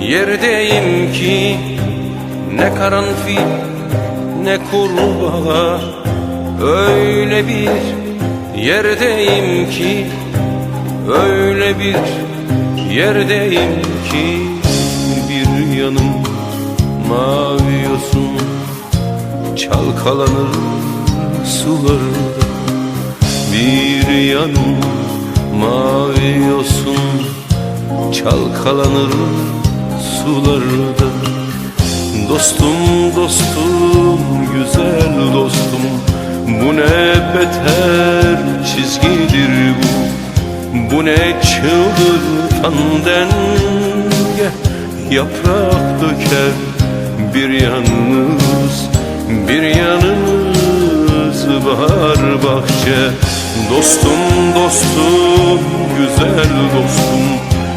yerdeyim ki Ne karanfil ne kurbağa. Öyle bir yerdeyim ki Öyle bir yerdeyim ki. Bir yanım mavi yosun Çalkalanır sularda. Bir yanım mavi yosun Çalkalanır sularda. Dostum dostum güzel dostum. Bu ne beter çizgidir bu. Bu ne çıldırtan denge. Yaprak döker bir yalnız Bir yanımız bahar bahçe. Dostum dostum güzel dostum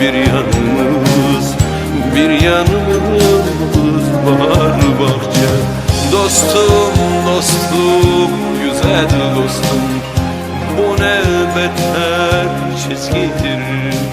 bir yanımız Bir yanımız bahar bahçe. Dostum dostum güzel dostum Bu ne beter çizgidir